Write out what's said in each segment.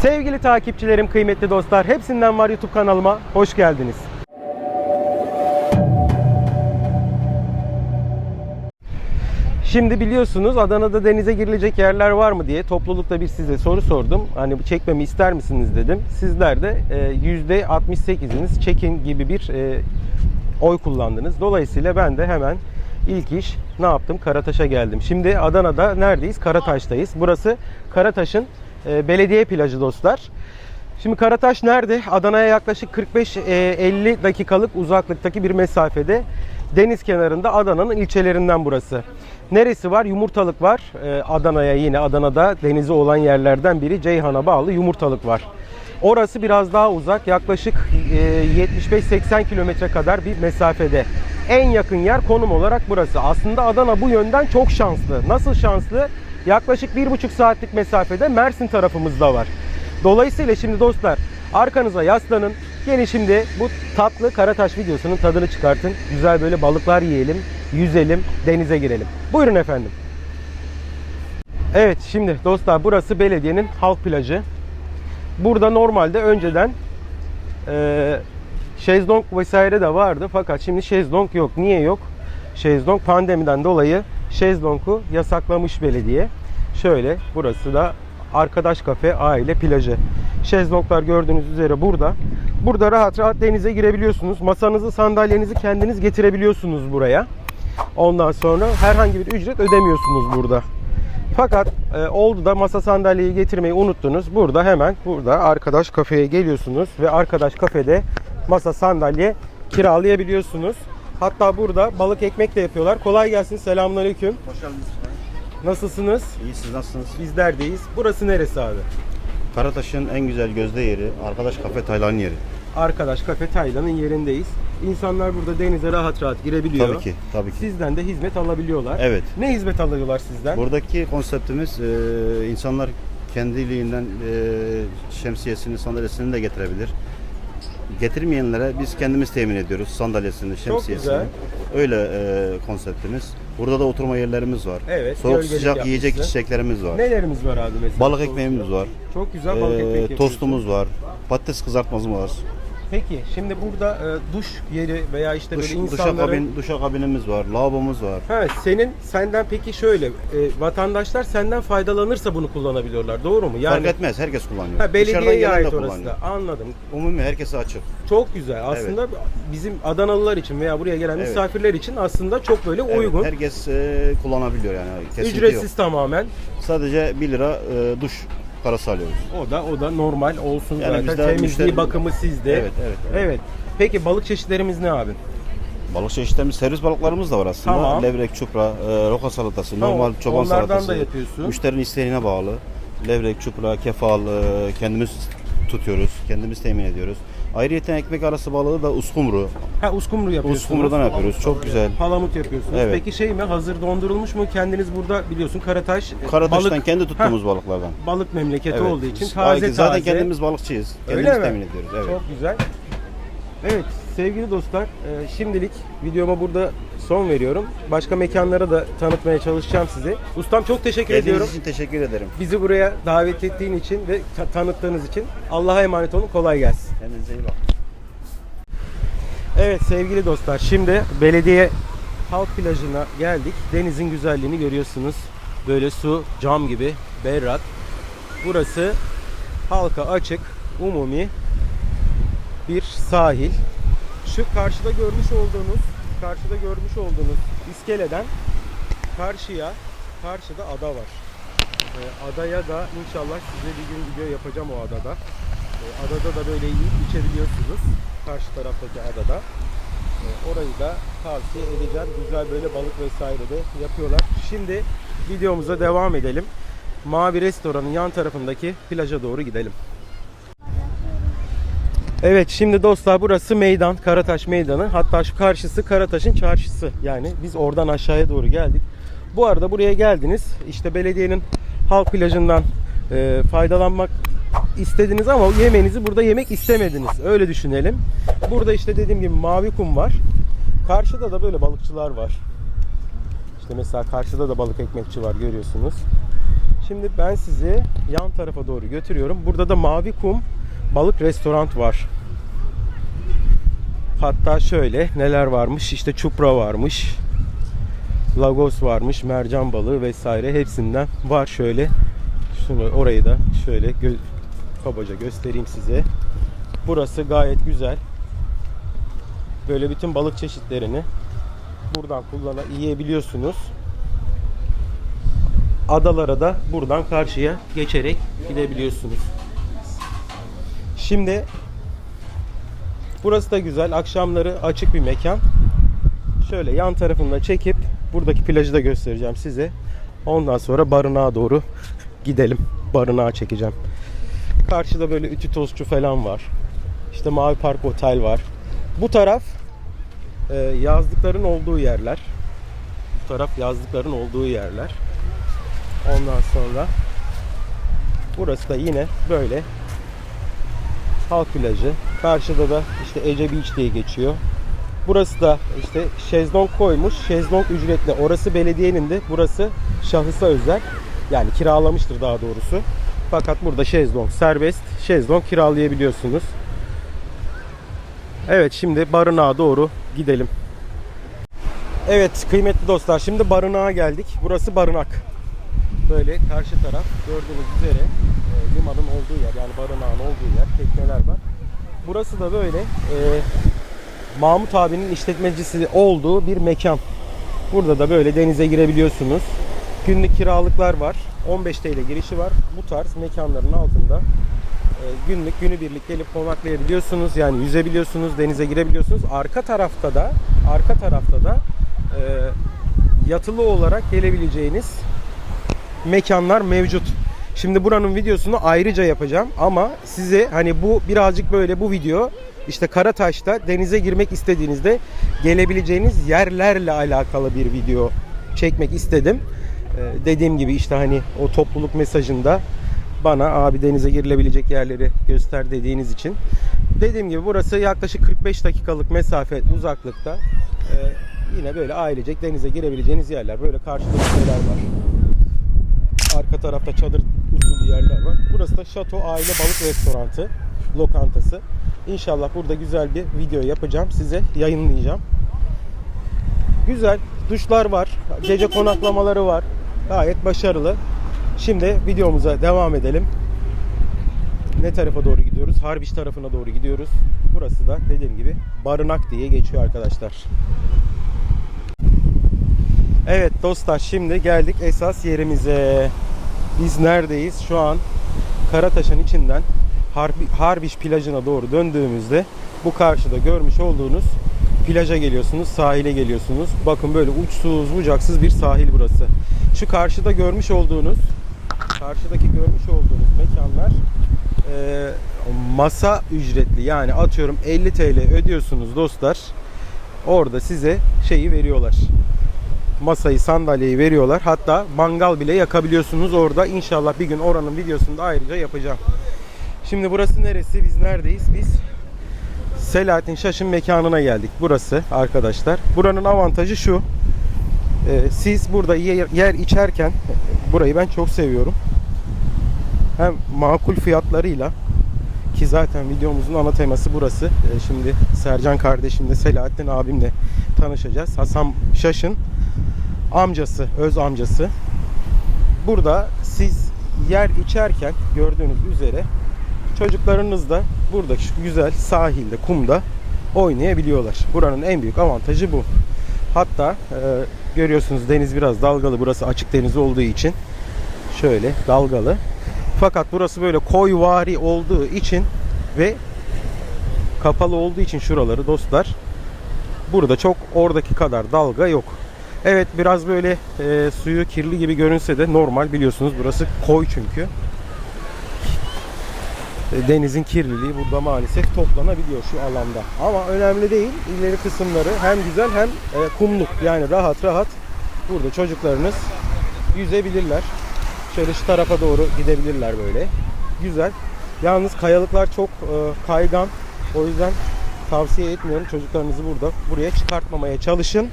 Sevgili takipçilerim, kıymetli dostlar, hepsinden var YouTube kanalıma hoş geldiniz. Şimdi biliyorsunuz Adana'da denize girilecek yerler var mı diye toplulukta bir size soru sordum. Hani çekmemi ister misiniz dedim. Sizler de e, %68'iniz çekin gibi bir e, oy kullandınız. Dolayısıyla ben de hemen ilk iş ne yaptım? Karataş'a geldim. Şimdi Adana'da neredeyiz? Karataş'tayız. Burası Karataş'ın e, belediye plajı dostlar. Şimdi Karataş nerede? Adana'ya yaklaşık 45-50 dakikalık uzaklıktaki bir mesafede. Deniz kenarında Adana'nın ilçelerinden burası. Neresi var? Yumurtalık var. Ee, Adana'ya yine Adana'da denizi olan yerlerden biri Ceyhan'a bağlı Yumurtalık var. Orası biraz daha uzak. Yaklaşık e, 75-80 kilometre kadar bir mesafede. En yakın yer konum olarak burası. Aslında Adana bu yönden çok şanslı. Nasıl şanslı? Yaklaşık 1,5 saatlik mesafede Mersin tarafımızda var. Dolayısıyla şimdi dostlar arkanıza yaslanın. Gelin şimdi bu tatlı Karataş videosunun tadını çıkartın. Güzel böyle balıklar yiyelim, yüzelim, denize girelim. Buyurun efendim. Evet şimdi dostlar burası belediyenin halk plajı. Burada normalde önceden eee şezlong vesaire de vardı fakat şimdi şezlong yok. Niye yok? Şezlong pandemiden dolayı şezlongu yasaklamış belediye. Şöyle burası da Arkadaş Kafe Aile Plajı. Şezlonglar gördüğünüz üzere burada. Burada rahat rahat denize girebiliyorsunuz. Masanızı, sandalyenizi kendiniz getirebiliyorsunuz buraya. Ondan sonra herhangi bir ücret ödemiyorsunuz burada. Fakat e, oldu da masa sandalyeyi getirmeyi unuttunuz. Burada hemen burada arkadaş kafeye geliyorsunuz ve arkadaş kafede masa sandalye kiralayabiliyorsunuz. Hatta burada balık ekmek de yapıyorlar. Kolay gelsin. Selamünaleyküm. Hoş geldiniz. Nasılsınız? İyi siz nasılsınız? Bizler deyiz. Burası neresi abi? Karataş'ın en güzel gözde yeri, arkadaş kafe Taylan yeri. Arkadaş Kafe Taylan'ın yerindeyiz. İnsanlar burada denize rahat rahat girebiliyor. Tabii ki, tabii ki. Sizden de hizmet alabiliyorlar. Evet. Ne hizmet alıyorlar sizden? Buradaki konseptimiz e, insanlar kendiliğinden e, şemsiyesini, sandalyesini de getirebilir. Getirmeyenlere biz kendimiz temin ediyoruz sandalyesini, şemsiyesini. güzel. Öyle e, konseptimiz. Burada da oturma yerlerimiz var. Evet, Soğuk gölgelik sıcak yiyecek yapmışsın. içeceklerimiz var. Nelerimiz var abi mesela? Balık ekmeğimiz var. Çok güzel balık E, ekmek yapıyorsun. tostumuz var. Patates kızartmamız var. Peki şimdi burada e, duş yeri veya işte Duş, böyle insanların... kabin, duşa kabinimiz var, lavabomuz var. Ha, senin senden peki şöyle e, vatandaşlar senden faydalanırsa bunu kullanabiliyorlar doğru mu? Fark etmez, herkes kullanıyor. ha, Dışarıdan belediyeye gelen de ait orası kullanıyor. da anladım. Umumi herkese açık. Çok güzel. Aslında bizim Adanalılar için veya buraya gelen Evet. misafirler için aslında çok böyle Evet, uygun. herkes e, kullanabiliyor yani. Kesinti Ücretsiz yok. tamamen. Sadece 1 lira e, duş parası alıyoruz. O da o da normal olsun Yani zaten. bizde Temizliği, müşteri- bakımı sizde. Evet, evet, evet. Evet. Peki balık çeşitlerimiz ne abi? Balık çeşitlerimiz, servis balıklarımız da var aslında. Tamam. Levrek, çupra, e, roka salatası, Tamam, normal çoban onlardan salatası. da yapıyorsun. Müşterinin isteğine bağlı. Levrek, çupra, kefal e, kendimiz tutuyoruz, kendimiz temin ediyoruz. Ayrıca ekmek arası balığı da uskumru. Ha uskumru yapıyorsunuz. Uskumrudan yapıyoruz. Çok güzel. Palamut yapıyorsunuz. Evet. Peki şey mi hazır dondurulmuş mu? Kendiniz burada biliyorsun Karataş e, Karataş'tan balık, kendi tuttuğumuz balıklardan. balık memleketi Evet. olduğu için Biz- taze Zaten taze. kendimiz balıkçıyız. Öyle Kendimiz mi? temin ediyoruz. Evet. Çok güzel. Evet sevgili dostlar e, şimdilik videoma burada son veriyorum. Başka mekanlara da tanıtmaya çalışacağım sizi. Ustam çok teşekkür Geldiğiniz ediyorum. için teşekkür ederim. Bizi buraya davet ettiğin için ve ta- tanıttığınız için Allah'a emanet olun. Kolay gelsin. Kendinize iyi bakın. Evet sevgili dostlar şimdi belediye halk plajına geldik. Denizin güzelliğini görüyorsunuz. Böyle su cam gibi berrak. Burası halka açık umumi bir sahil. Şu karşıda görmüş olduğunuz karşıda görmüş olduğunuz iskeleden karşıya karşıda ada var. Ee, adaya da inşallah size bir gün video yapacağım o adada. Ee, adada da böyle yiyip içebiliyorsunuz. Karşı taraftaki adada. Ee, orayı da tavsiye edeceğim. Güzel böyle balık vesaire de yapıyorlar. Şimdi videomuza devam edelim. Mavi Restoran'ın yan tarafındaki plaja doğru gidelim. Evet şimdi dostlar burası meydan, Karataş Meydanı. Hatta şu karşısı Karataş'ın çarşısı. Yani biz oradan aşağıya doğru geldik. Bu arada buraya geldiniz. İşte belediyenin halk plajından e, faydalanmak istediniz ama yemeğinizi burada yemek istemediniz. Öyle düşünelim. Burada işte dediğim gibi mavi kum var. Karşıda da böyle balıkçılar var. İşte mesela karşıda da balık ekmekçi var görüyorsunuz. Şimdi ben sizi yan tarafa doğru götürüyorum. Burada da Mavi Kum Balık Restoran var. Hatta şöyle neler varmış? İşte çupra varmış. Lagos varmış, mercan balığı vesaire hepsinden var şöyle. Şunu orayı da şöyle kabaca göstereyim size. Burası gayet güzel. Böyle bütün balık çeşitlerini buradan kullana yiyebiliyorsunuz. Adalara da buradan karşıya geçerek gidebiliyorsunuz. Şimdi burası da güzel. Akşamları açık bir mekan. Şöyle yan tarafında çekip buradaki plajı da göstereceğim size. Ondan sonra barınağa doğru gidelim. Barınağa çekeceğim. Karşıda böyle ütü tostçu falan var. İşte Mavi Park Otel var. Bu taraf e, yazlıkların olduğu yerler. Bu taraf yazlıkların olduğu yerler. Ondan sonra burası da yine böyle halk plajı. Karşıda da işte Ece Beach diye geçiyor. Burası da işte şezlong koymuş. Şezlong ücretli. Orası belediyenin de burası şahısa özel. Yani kiralamıştır daha doğrusu. Fakat burada şezlong serbest. Şezlong kiralayabiliyorsunuz. Evet şimdi barınağa doğru gidelim. Evet kıymetli dostlar şimdi barınağa geldik. Burası barınak. Böyle karşı taraf gördüğünüz üzere e, limanın olduğu yer yani barınağın olduğu yer tekneler var. Burası da böyle e, Mahmut abinin işletmecisi olduğu bir mekan. Burada da böyle denize girebiliyorsunuz. Günlük kiralıklar var. 15 TL girişi var. Bu tarz mekanların altında e, günlük günübirlik gelip konaklayabiliyorsunuz. Yani yüzebiliyorsunuz, denize girebiliyorsunuz. Arka tarafta da arka tarafta da e, yatılı olarak gelebileceğiniz mekanlar mevcut. Şimdi buranın videosunu ayrıca yapacağım ama size hani bu birazcık böyle bu video işte Karataş'ta denize girmek istediğinizde gelebileceğiniz yerlerle alakalı bir video çekmek istedim. Ee, dediğim gibi işte hani o topluluk mesajında bana abi denize girilebilecek yerleri göster dediğiniz için. Dediğim gibi burası yaklaşık 45 dakikalık mesafe uzaklıkta. Ee, yine böyle ailecek denize girebileceğiniz yerler. Böyle karşıda şeyler var. Arka tarafta çadır usulü yerler var. Burası da Şato Aile Balık Restorantı, lokantası. İnşallah burada güzel bir video yapacağım. Size yayınlayacağım. Güzel. Duşlar var. Gece konaklamaları var. Gayet başarılı. Şimdi videomuza devam edelim. Ne tarafa doğru gidiyoruz? Harbiç tarafına doğru gidiyoruz. Burası da dediğim gibi barınak diye geçiyor arkadaşlar. Evet dostlar şimdi geldik esas yerimize. Biz neredeyiz? Şu an Karataş'ın içinden Harbi, Harbiç plajına doğru döndüğümüzde bu karşıda görmüş olduğunuz plaja geliyorsunuz, sahile geliyorsunuz. Bakın böyle uçsuz bucaksız bir sahil burası. Şu karşıda görmüş olduğunuz karşıdaki görmüş olduğunuz mekanlar e, masa ücretli yani atıyorum 50 TL ödüyorsunuz dostlar. Orada size şeyi veriyorlar masayı, sandalyeyi veriyorlar. Hatta mangal bile yakabiliyorsunuz orada. İnşallah bir gün oranın videosunu da ayrıca yapacağım. Şimdi burası neresi? Biz neredeyiz? Biz Selahattin Şaş'ın mekanına geldik. Burası arkadaşlar. Buranın avantajı şu. Ee, siz burada yer, içerken burayı ben çok seviyorum. Hem makul fiyatlarıyla ki zaten videomuzun ana teması burası. Ee, şimdi Sercan kardeşimle Selahattin abimle tanışacağız. Hasan Şaş'ın amcası, öz amcası. Burada siz yer içerken gördüğünüz üzere çocuklarınız da burada şu güzel sahilde, kumda oynayabiliyorlar. Buranın en büyük avantajı bu. Hatta e, görüyorsunuz deniz biraz dalgalı. Burası açık deniz olduğu için şöyle dalgalı. Fakat burası böyle koyvari olduğu için ve kapalı olduğu için şuraları dostlar burada çok oradaki kadar dalga yok. Evet biraz böyle e, suyu kirli gibi görünse de normal biliyorsunuz burası koy çünkü. E, denizin kirliliği burada maalesef toplanabiliyor şu alanda. Ama önemli değil. İleri kısımları hem güzel hem e, kumluk. Yani rahat rahat burada çocuklarınız yüzebilirler. Şöyle şu tarafa doğru gidebilirler böyle. Güzel. Yalnız kayalıklar çok e, kaygan. O yüzden tavsiye etmiyorum. Çocuklarınızı burada buraya çıkartmamaya çalışın.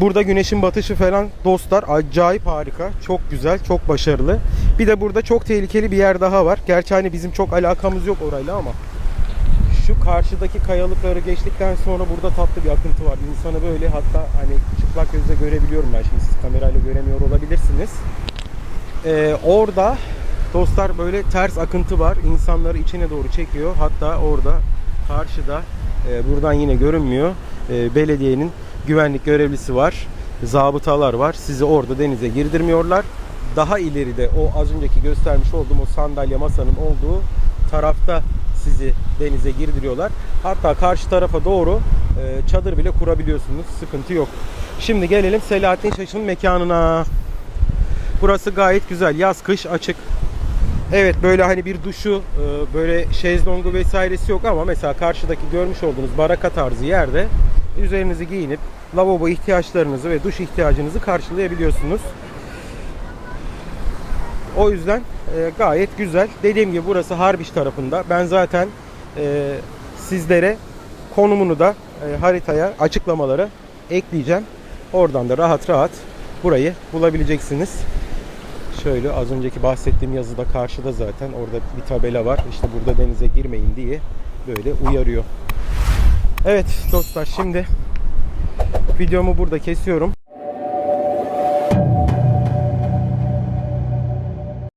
Burada güneşin batışı falan dostlar acayip harika. Çok güzel, çok başarılı. Bir de burada çok tehlikeli bir yer daha var. Gerçi hani bizim çok alakamız yok orayla ama şu karşıdaki kayalıkları geçtikten sonra burada tatlı bir akıntı var. İnsanı böyle hatta hani çıplak gözle görebiliyorum ben şimdi siz kamerayla göremiyor olabilirsiniz. Ee, orada dostlar böyle ters akıntı var. İnsanları içine doğru çekiyor. Hatta orada karşıda e, buradan yine görünmüyor. e, belediyenin güvenlik görevlisi var. Zabıtalar var. Sizi orada denize girdirmiyorlar. Daha ileride o az önceki göstermiş olduğum o sandalye masanın olduğu tarafta sizi denize girdiriyorlar. Hatta karşı tarafa doğru e, çadır bile kurabiliyorsunuz. Sıkıntı yok. Şimdi gelelim Selahattin Şaş'ın mekanına. Burası gayet güzel. Yaz kış açık. Evet böyle hani bir duşu e, böyle şezlongu vesairesi yok ama mesela karşıdaki görmüş olduğunuz baraka tarzı yerde üzerinizi giyinip lavabo ihtiyaçlarınızı ve duş ihtiyacınızı karşılayabiliyorsunuz. O yüzden e, gayet güzel. Dediğim gibi burası Harbiş tarafında. Ben zaten e, sizlere konumunu da e, haritaya açıklamaları ekleyeceğim. Oradan da rahat rahat burayı bulabileceksiniz. Şöyle az önceki bahsettiğim yazıda karşıda zaten orada bir tabela var. İşte burada denize girmeyin diye böyle uyarıyor. Evet dostlar şimdi videomu burada kesiyorum.